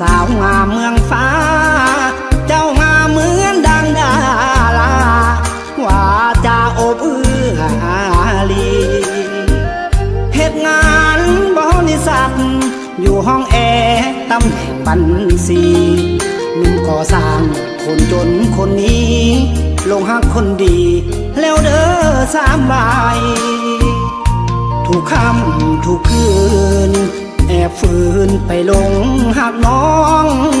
สาวงามเมืองฟ้า เจ้างามเหมือนดังดาราว่าจะอบเอื้อลีเหตุงานบริษัทอยู่ห้องแอร์ตำแหน่งบัญชีนุ่มก่อสร้างคนจนคนนี้ ลงหักคนดี แล้วเด้อสามใบทุกคำทุกคืน Oh.